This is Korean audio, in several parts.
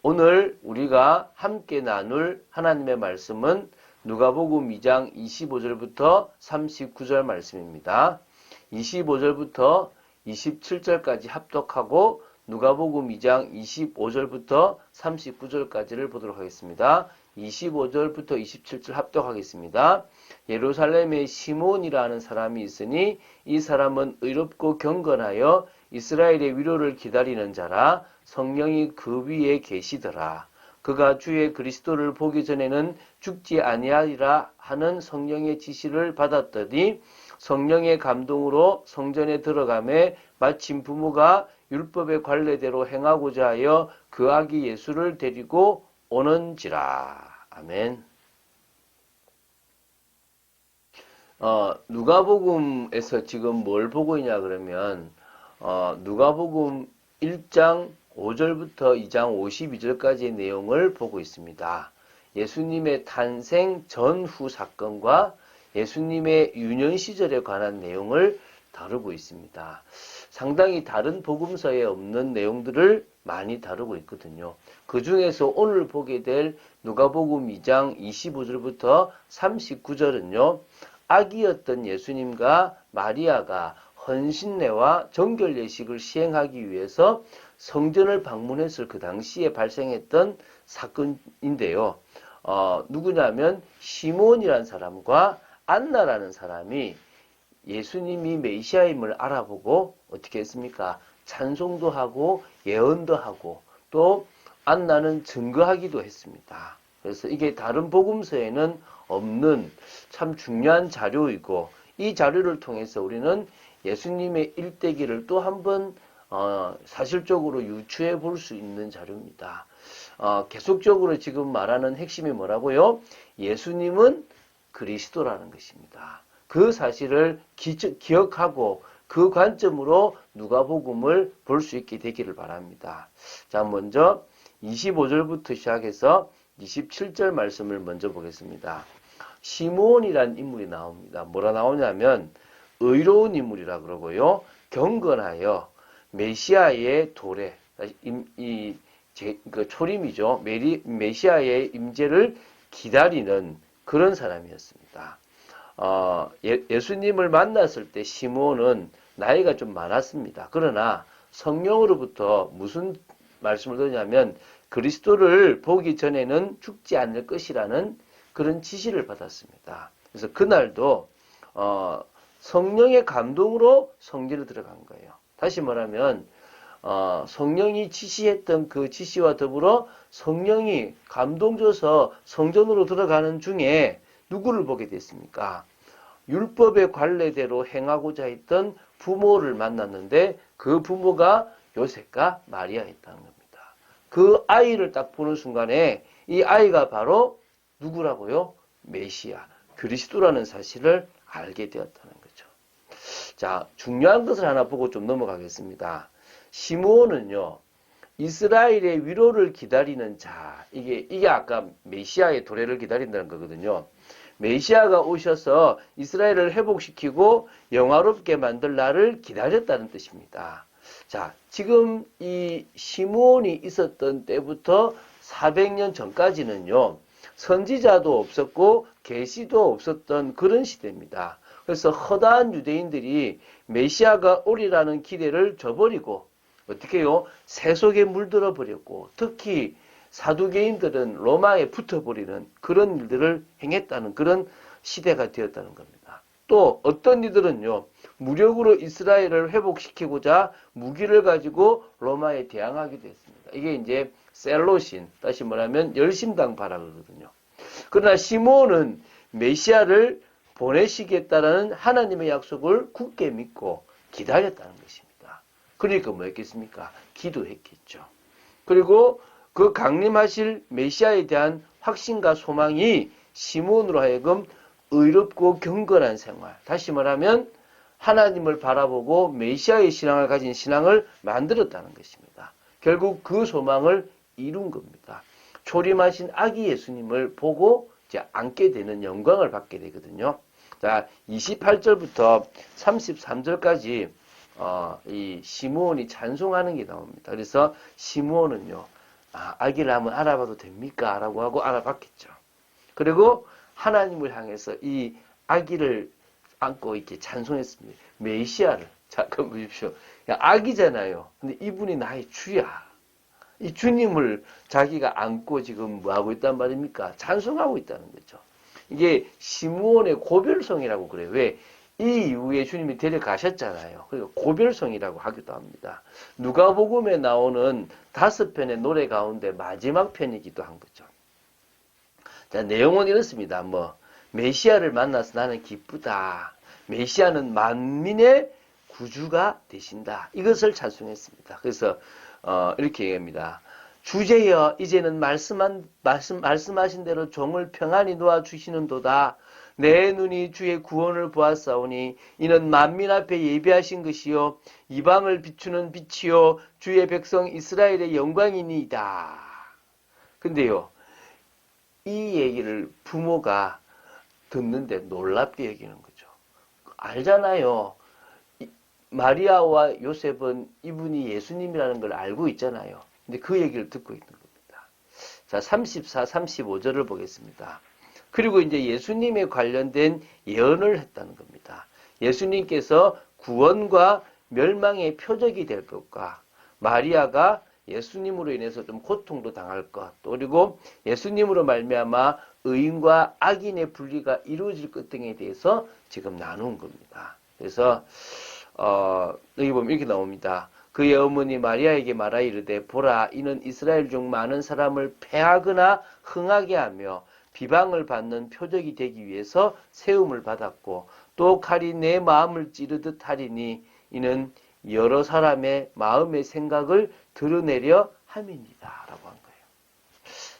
오늘 우리가 함께 나눌 하나님의 말씀은 누가복음 2장 25절부터 39절 말씀입니다. 25절부터 27절까지 합독하고 누가복음 2장 25절부터 39절까지를 보도록 하겠습니다. 25절부터 27절 합독하겠습니다. 예루살렘에 시몬이라는 사람이 있으니 이 사람은 의롭고 경건하여 이스라엘의 위로를 기다리는 자라 성령이 그 위에 계시더라. 그가 주의 그리스도를 보기 전에는 죽지 아니하리라 하는 성령의 지시를 받았더니 성령의 감동으로 성전에 들어가매 마침 부모가 율법의 관례대로 행하고자 하여 그 아기 예수를 데리고 오는지라. 아멘. 어, 누가복음에서 지금 뭘 보고 있냐 그러면 어, 누가복음 1장 5절부터 2장 52절까지의 내용을 보고 있습니다. 예수님의 탄생 전후 사건과 예수님의 유년 시절에 관한 내용을 다루고 있습니다. 상당히 다른 복음서에 없는 내용들을 많이 다루고 있거든요. 그 중에서 오늘 보게 될 누가복음 2장 25절부터 39절은요. 아기였던 예수님과 마리아가 헌신례와 정결 예식을 시행하기 위해서 성전을 방문했을 그 당시에 발생했던 사건인데요. 어, 누구냐면 시몬이라는 사람과 안나라는 사람이 예수님이 메시아임을 알아보고 어떻게 했습니까? 찬송도 하고 예언도 하고 또 안나는 증거하기도 했습니다. 그래서 이게 다른 복음서에는 없는 참 중요한 자료이고 이 자료를 통해서 우리는 예수님의 일대기를 또 한번 어, 사실적으로 유추해 볼 수 있는 자료입니다. 어, 계속적으로 지금 말하는 핵심이 뭐라고요? 예수님은 그리스도라는 것입니다. 그 사실을 기, 기억하고 그 관점으로 누가복음을 볼 수 있게 되기를 바랍니다. 자, 먼저 25절부터 시작해서 27절 말씀을 먼저 보겠습니다. 시몬이란 인물이 나옵니다. 뭐라 나오냐면 의로운 인물이라 그러고요. 경건하여 메시아의 도래, 이, 이 제, 그 초림이죠. 메리, 메시아의 임재를 기다리는 그런 사람이었습니다. 어, 예, 수님을 만났을 때 시몬은 나이가 좀 많았습니다. 그러나 성령으로부터 무슨 말씀을 드냐면 그리스도를 보기 전에는 죽지 않을 것이라는 그런 지시를 받았습니다. 그래서 그날도 어, 성령의 감동으로 성전에 들어간 거예요. 다시 말하면 어, 성령이 지시했던 그 지시와 더불어 성령이 감동 줘서 성전으로 들어가는 중에 누구를 보게 됐습니까? 율법의 관례대로 행하고자 했던 부모를 만났는데 그 부모가 요셉과 마리아였다는 겁니다. 그 아이를 딱 보는 순간에 이 아이가 바로 누구라고요? 메시아, 그리스도라는 사실을 알게 되었다는. 자, 중요한 것을 하나 보고 좀 넘어가겠습니다. 시므온은요, 이스라엘의 위로를 기다리는 자, 이게, 이게 아까 메시아의 도래를 기다린다는 거거든요. 메시아가 오셔서 이스라엘을 회복시키고 영화롭게 만들 날을 기다렸다는 뜻입니다. 자, 지금 이 시므온이 있었던 때부터 400년 전까지는요. 선지자도 없었고 계시도 없었던 그런 시대입니다. 그래서 허다한 유대인들이 메시아가 오리라는 기대를 저버리고 어떻게 해요? 세속에 물들어 버렸고 특히 사두개인들은 로마에 붙어버리는 그런 일들을 행했다는 그런 시대가 되었다는 겁니다. 또 어떤 이들은요 무력으로 이스라엘을 회복시키고자 무기를 가지고 로마에 대항하기도 했습니다. 이게 이제 셀로신 다시 말하면 열심당 발악이거든요. 그러나 시몬은 메시아를 보내시겠다라는 하나님의 약속을 굳게 믿고 기다렸다는 것입니다. 그러니까 뭐 했겠습니까? 기도했겠죠. 그리고 그 강림하실 메시아에 대한 확신과 소망이 시몬으로 하여금 의롭고 경건한 생활. 다시 말하면 하나님을 바라보고 메시아의 신앙을 가진 신앙을 만들었다는 것입니다. 결국 그 소망을 이룬 겁니다. 초림하신 아기 예수님을 보고 이제 안게 되는 영광을 받게 되거든요. 자, 28절부터 33절까지 어, 이 시므온이 찬송하는 게 나옵니다. 그래서 시므온은요 아, 아기를 한번 알아봐도 됩니까? 라고 하고 알아봤겠죠. 그리고 하나님을 향해서 이 아기를 안고 이렇게 찬송했습니다. 메시아를. 잠깐 보십시오. 야, 아기잖아요. 근데 이분이 나의 주야. 이 주님을 자기가 안고 지금 뭐 하고 있단 말입니까? 찬송하고 있다는 거죠. 이게 시므온의 고별성이라고 그래요. 왜? 이 이후에 주님이 데려가셨잖아요. 그리고 고별성이라고 하기도 합니다. 누가복음에 나오는 다섯 편의 노래 가운데 마지막 편이기도 한 거죠. 자, 내용은 이렇습니다. 뭐 메시아를 만나서 나는 기쁘다. 메시아는 만민의 구주가 되신다. 이것을 찬송했습니다. 그래서 어, 이렇게 얘기합니다. 주제여 이제는 말씀한 말씀 말씀하신 대로 종을 평안히 놓아 주시는도다. 내 눈이 주의 구원을 보았사오니 이는 만민 앞에 예비하신 것이요 이방을 비추는 빛이요 주의 백성 이스라엘의 영광이니이다. 근데요 이 얘기를 부모가 듣는데 놀랍게 여기는 거죠. 알잖아요. 이- 마리아와 요셉은 이분이 예수님이라는 걸 알고 있잖아요. 근데 그 얘기를 듣고 있는 겁니다. 자, 34, 35절을 보겠습니다. 그리고 이제 예수님에 관련된 예언을 했다는 겁니다. 예수님께서 구원과 멸망의 표적이 될 것과 마리아가 예수님으로 인해서 좀 고통도 당할 것, 또 그리고 예수님으로 말미암아 의인과 악인의 분리가 이루어질 것 등에 대해서 지금 나눈 겁니다. 그래서 어, 여기 보면 이렇게 나옵니다. 그의 어머니 마리아에게 말하 이르되 보라 이는 이스라엘 중 많은 사람을 패하거나 흥하게 하며 비방을 받는 표적이 되기 위해서 세움을 받았고 또 칼이 내 마음을 찌르듯 하리니 이는 여러 사람의 마음의 생각을 드러내려 함입니다. 라고 한 거예요.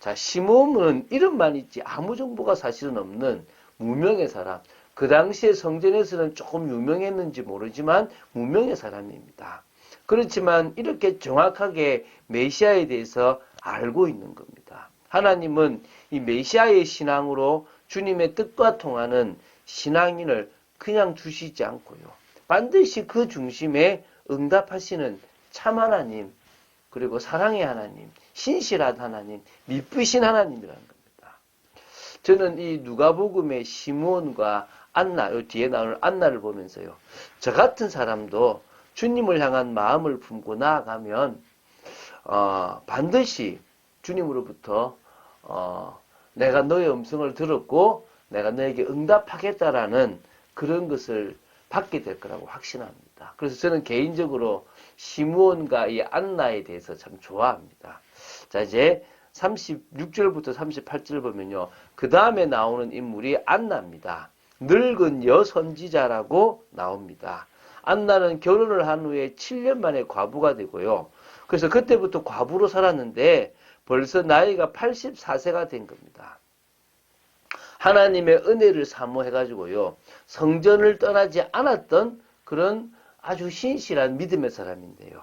자, 시몬은 이름만 있지 아무 정보가 사실은 없는 무명의 사람. 그 당시에 성전에서는 조금 유명했는지 모르지만 무명의 사람입니다. 그렇지만 이렇게 정확하게 메시아에 대해서 알고 있는 겁니다. 하나님은 이 메시아의 신앙으로 주님의 뜻과 통하는 신앙인을 그냥 주시지 않고요. 반드시 그 중심에 응답하시는 참 하나님, 그리고 사랑의 하나님, 신실한 하나님, 미쁘신 하나님이라는 겁니다. 저는 이 누가복음의 시므온과 안나, 요 뒤에 나오는 안나를 보면서요. 저 같은 사람도 주님을 향한 마음을 품고 나아가면 어, 반드시 주님으로부터 어, 내가 너의 음성을 들었고 내가 너에게 응답하겠다라는 그런 것을 받게 될 거라고 확신합니다. 그래서 저는 개인적으로 시므온과 이 안나에 대해서 참 좋아합니다. 자 이제 36절부터 38절 보면요. 그 다음에 나오는 인물이 안나입니다. 늙은 여선지자라고 나옵니다. 안나는 결혼을 한 후에 7년 만에 과부가 되고요. 그래서 그때부터 과부로 살았는데 벌써 나이가 84세가 된 겁니다. 하나님의 은혜를 사모해가지고요. 성전을 떠나지 않았던 그런 아주 신실한 믿음의 사람인데요.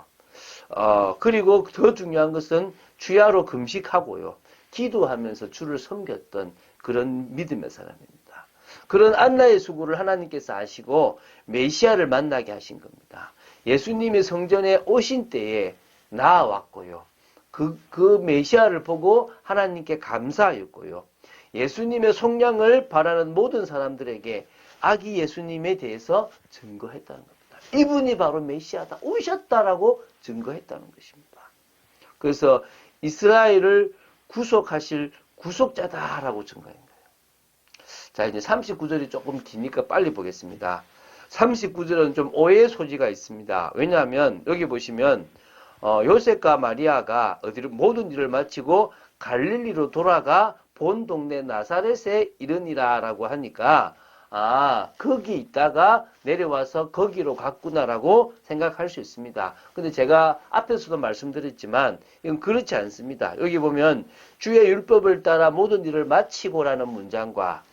어, 그리고 더 중요한 것은 주야로 금식하고요. 기도하면서 주를 섬겼던 그런 믿음의 사람입니다. 그런 안나의 수고를 하나님께서 아시고 메시아를 만나게 하신 겁니다. 예수님의 성전에 오신 때에 나아왔고요. 그, 그 메시아를 보고 하나님께 감사하였고요. 예수님의 속량을 바라는 모든 사람들에게 아기 예수님에 대해서 증거했다는 겁니다. 이분이 바로 메시아다, 오셨다라고 증거했다는 것입니다. 그래서 이스라엘을 구속하실 구속자다라고 거예요. 자, 이제 39절이 조금 기니까 빨리 보겠습니다. 39절은 좀 오해의 소지가 있습니다. 왜냐하면 여기 보시면 어, 요셉과 마리아가 어디를 모든 일을 마치고 갈릴리로 돌아가 본 동네 나사렛에 이르니라라고 하니까 아 거기 있다가 내려와서 거기로 갔구나라고 생각할 수 있습니다. 근데 제가 앞에서도 말씀드렸지만 이건 그렇지 않습니다. 여기 보면 주의 율법을 따라 모든 일을 마치고라는 문장과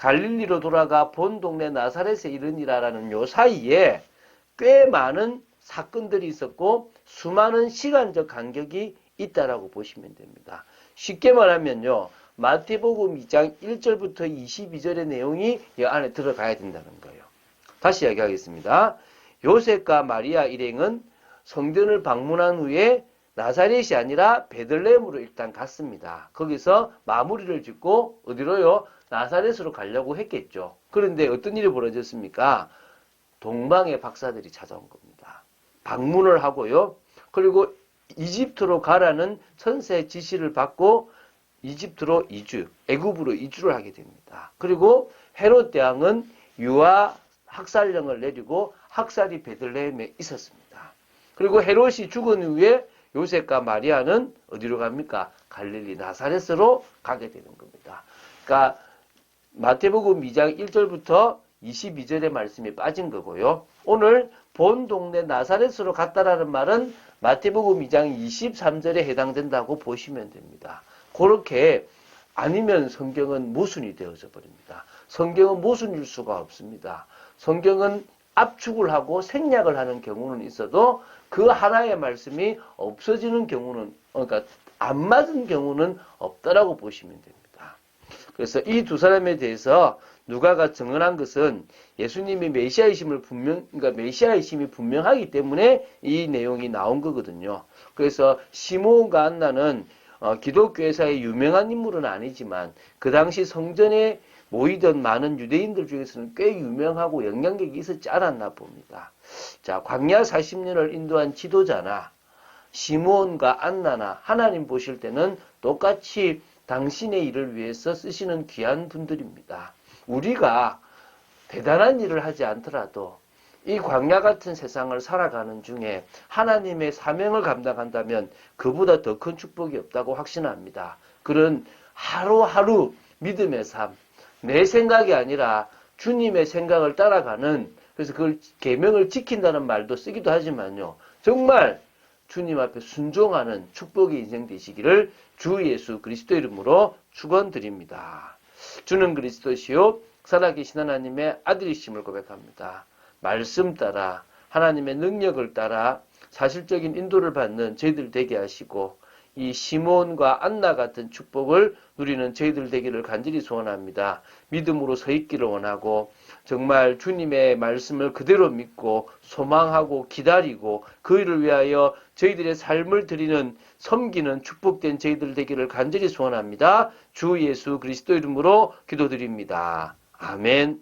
갈릴리로 돌아가 본 동네 나사렛에 이르니라라는 요 사이에 꽤 많은 사건들이 있었고 수많은 시간적 간격이 있다라고 보시면 됩니다. 쉽게 말하면요. 마태복음 2장 1절부터 22절의 내용이 이 안에 들어가야 된다는 거예요. 다시 이야기하겠습니다. 요셉과 마리아 일행은 성전을 방문한 후에 나사렛이 아니라 베들레헴으로 일단 갔습니다. 거기서 마무리를 짓고 어디로요? 나사렛으로 가려고 했겠죠. 그런데 어떤 일이 벌어졌습니까? 동방의 박사들이 찾아온 겁니다. 방문을 하고요. 그리고 이집트로 가라는 천사의 지시를 받고 이집트로 이주, 애굽으로 이주를 하게 됩니다. 그리고 헤롯 대왕은 유아 학살령을 내리고 학살이 베들레헴에 있었습니다. 그리고 헤롯이 죽은 후에 요셉과 마리아는 어디로 갑니까? 갈릴리 나사렛으로 가게 되는 겁니다. 그러니까 마태복음 2장 1절부터 22절의 말씀이 빠진 거고요. 오늘 본 동네 나사렛으로 갔다라는 말은 마태복음 2장 23절에 해당된다고 보시면 됩니다. 그렇게 아니면 성경은 모순이 되어져 버립니다. 성경은 모순일 수가 없습니다. 성경은 압축을 하고 생략을 하는 경우는 있어도 그 하나의 말씀이 없어지는 경우는 그러니까 안 맞은 경우는 없다라고 보시면 됩니다. 그래서 이 두 사람에 대해서 누가가 증언한 것은 예수님이 메시아이심을 분명 그러니까 메시아이심이 분명하기 때문에 이 내용이 나온 거거든요. 그래서 시몬과 안나는 어, 기독교에서의 유명한 인물은 아니지만 그 당시 성전에 모이던 많은 유대인들 중에서는 꽤 유명하고 영향력이 있었지 않았나 봅니다. 자, 광야 40년을 인도한 지도자나 시몬과 안나나 하나님 보실 때는 똑같이 당신의 일을 위해서 쓰시는 귀한 분들입니다. 우리가 대단한 일을 하지 않더라도 이 광야 같은 세상을 살아가는 중에 하나님의 사명을 감당한다면 그보다 더 큰 축복이 없다고 확신합니다. 그런 하루하루 믿음의 삶, 내 생각이 아니라 주님의 생각을 따라가는 그래서 그걸 계명을 지킨다는 말도 쓰기도 하지만요. 정말 주님 앞에 순종하는 축복의 인생 되시기를 주 예수 그리스도 이름으로 축원드립니다. 주는 그리스도시요 살아계신 하나님의 아들이심을 고백합니다. 말씀 따라 하나님의 능력을 따라 사실적인 인도를 받는 저희들 되게 하시고 이 시몬과 안나 같은 축복을 누리는 저희들 되기를 간절히 소원합니다. 믿음으로 서 있기를 원하고 정말 주님의 말씀을 그대로 믿고 소망하고 기다리고 그 일을 위하여 저희들의 삶을 드리는 섬기는 축복된 저희들 되기를 간절히 소원합니다. 주 예수 그리스도 이름으로 기도드립니다. 아멘.